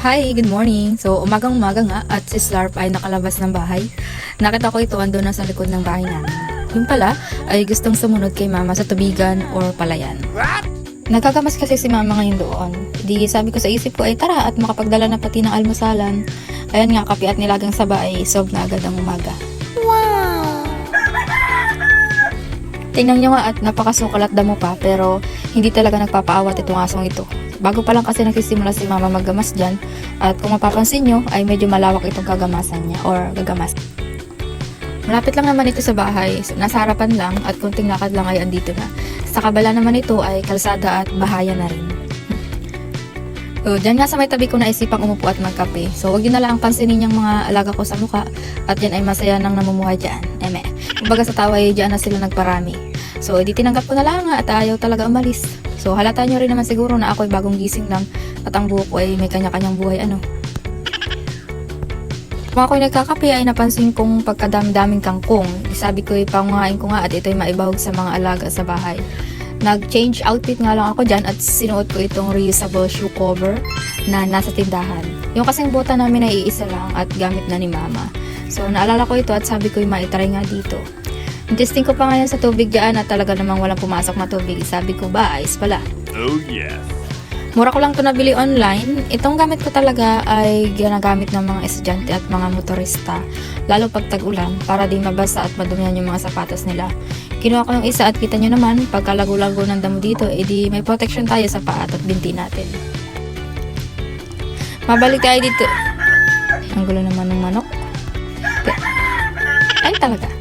Hi, good morning. So, umagang-umaga nga at si Slarp ay nakalabas ng bahay. Nakita ko ito ando na sa likod ng bahay namin. Yung pala ay gustong sumunod kay mama sa tubigan or palayan. Nagkagamas kasi si mama ngayon doon. Di sabi ko sa isip ko ay tara at makapagdala na pati ng almusalan. Ayan nga, kape at nilagang saba ay sob na agad ang umaga. Tingnan nyo nga at napakasukal at damo pa pero hindi talaga nagpapaawat itong asong ito. Bago pa lang kasi nagsisimula si mama maggamas dyan at kung mapapansin nyo ay medyo malawak itong gagamasan niya or gagamas. Malapit lang naman ito sa bahay, nasa harapan lang at kunting lakad lang ay andito na. Sa kabala naman ito ay kalsada at bahaya na rin. So, dyan nga sa may tabi ko naisipang umupo at magkape. So, wag yun na lang pansinin yung mga alaga ko sa mukha at yan ay masaya nang namumuhay dyan. Eme. Kumbaga sa tawa ay dyan na sila nagparami. So, edi tinanggap ko na lang at ayaw talaga umalis. So, halata nyo rin naman siguro na ako ay bagong gising lang at ang buhok ko ay may kanya-kanyang buhay ano. Kung ako'y nagkakape ay napansin kong pagkadami-daming kangkong. Sabi ko ipanguhain ko nga at ito'y maibahog sa mga alaga sa bahay. Nag-change outfit nga lang ako dyan at sinuot ko itong reusable shoe cover na nasa tindahan. Yung kasing bota namin ay iisa lang at gamit na ni mama. So naalala ko ito at sabi ko yung maitry nga dito. Testing ko pa ngayon sa tubig dyan at talaga namang walang pumasok na tubig. Sabi ko ba, ayos pala. Oh yes. Mura ko lang to nabili online. Itong gamit ko talaga ay ginagamit ng mga estudyante at mga motorista. Lalo pag tag-ulan para di mabasa at madumihan yung mga sapatos nila. Kinuha ko yung isa at kita nyo naman, pagkalago-lago ng damo dito, edi may protection tayo sa paa at binti natin. Mabalik tayo dito. Ang gulo naman ng manok. Ay talaga.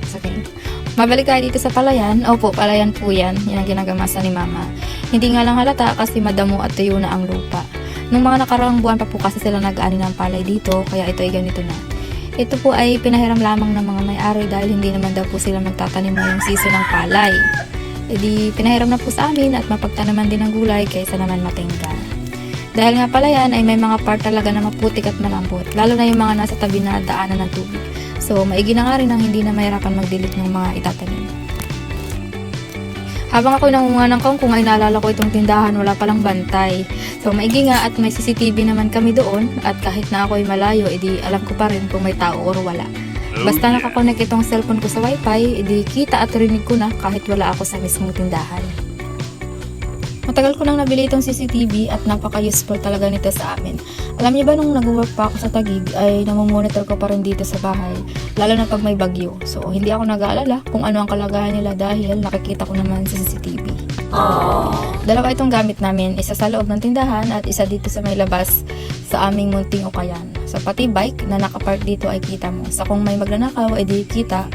Mabalik tayo dito sa palayan. Opo, palayan po yan. Yan ang ginagamasa ni mama. Hindi nga lang halata kasi madamo at tuyo na ang lupa. Nung mga nakaraang buwan pa po kasi sila nag-ani ng palay dito, kaya ito ay ganito na. Ito po ay pinahiram lamang ng mga may-ari dahil hindi naman daw po sila magtatanim ngayong season ng palay. E di, pinahiram na po sa amin at mapagtanaman din ng gulay kaysa naman matingga. Dahil nga pala yan ay may mga part talaga na maputik at malambot, lalo na yung mga nasa tabi na daanan ng tubig. So, maigi na nga rin ang hindi na mahirapan magdilit ng mga itatanim. Habang ako nangunga ng kangkong ay naalala ko itong tindahan, wala palang bantay. So maigi nga at may CCTV naman kami doon at kahit na ako ay malayo, edi alam ko pa rin kung may tao or wala. Oh, Basta nakakonect itong cellphone ko sa wifi, edi kita at rinig ko na kahit wala ako sa mismong tindahan. Matagal ko nang nabili itong CCTV at napaka-useful talaga nito sa amin. Alam niyo ba nung nag-work pa ako sa Tagig ay namomonitor ko pa rin dito sa bahay, lalo na pag may bagyo. So hindi ako nag-aalala kung ano ang kalagayan nila dahil nakikita ko naman sa CCTV. Dalawa itong gamit namin, isa sa loob ng tindahan at isa dito sa may labas sa aming munting ukayan. Sa pati bike na nakapark dito ay kita mo. Sa kung may magnanakaw, edi kita.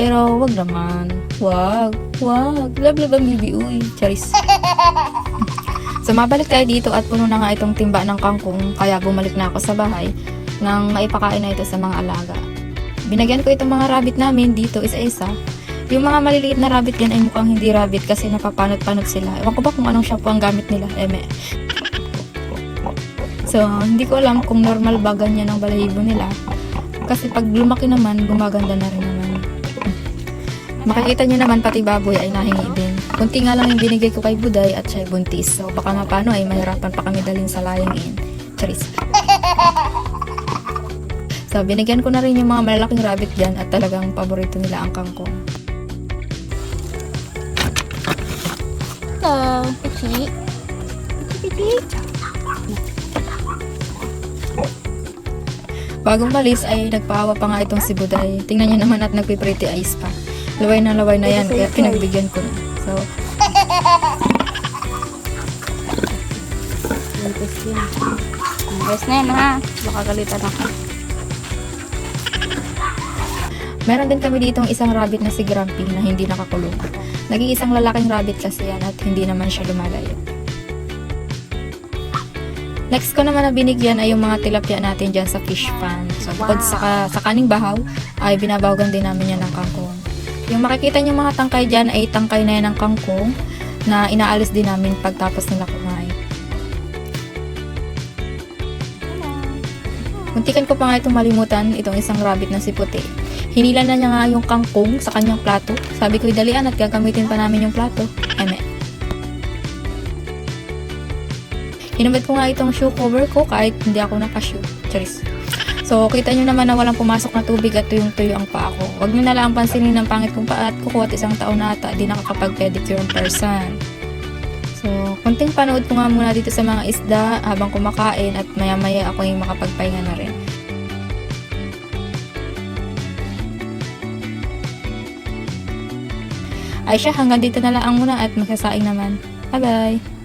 Pero wag naman. Wag, wag. Love love ang bibi, uy. Charis. so mabalik tayo dito at puno na nga itong timba ng kangkong kaya bumalik na ako sa bahay nang maipakain na ito sa mga alaga. Binagyan ko itong mga rabbit namin dito isa-isa yung mga maliliit na rabbit yan ay mukhang hindi rabbit kasi napapanot-panot sila. Ewan ko ba kung anong shampoo ang gamit nila. Eme. So, hindi ko alam kung normal ba ganyan ang balahibo nila. Kasi pag lumaki naman, gumaganda na rin. Makikita nyo naman pati baboy ay nahingi din. Kunti nga lang yung binigay ko kay Buday at siya ay buntis. So, baka nga paano ay mahirapan pa kami dalhin sa layang in. Charis. So, binigyan ko na rin yung mga malalaking rabbit dyan at talagang paborito nila ang kangkong. Hello, Pichi. Pichi, Bagong balis ay nagpaawa pa nga itong si Buday. Tingnan niyo naman at nagpipretty eyes pa. Laway na laway na yan, kaya pinagbigyan ko na. So. Yes na yan ha. Baka galitan ako. meron din kami ditong isang rabbit na si Grumpy na hindi nakakulong. Naging isang lalaking rabbit kasi yan at hindi naman siya lumalayo. Next ko naman na binigyan ay yung mga tilapia natin dyan sa fish pan. So, bukod sa, sa kaning bahaw, ay binabawagan din namin yan ng kangkong. Yung makikita niyo mga tangkay dyan ay tangkay na yan ng kangkong na inaalis din namin pagtapos nila kumain. Muntikan ko pa nga itong malimutan, itong isang rabbit na si Puti. Hinila na niya nga yung kangkong sa kanyang plato. Sabi ko, dalian at gagamitin pa namin yung plato. Eme. Hinubad ko nga itong shoe cover ko kahit hindi ako naka-shoe. Charis. So, kita nyo naman na walang pumasok na tubig at tuyong-tuyo ang paa ko. Huwag nyo na lang pansinin ng pangit kong paa at kuko at isang taon na ata di nakakapag-pedicure in person. So, konting panood ko nga muna dito sa mga isda habang kumakain at maya-maya ako yung makapagpahinga na rin. Ay siya, hanggang dito na lang muna at magsasaing naman. Bye-bye!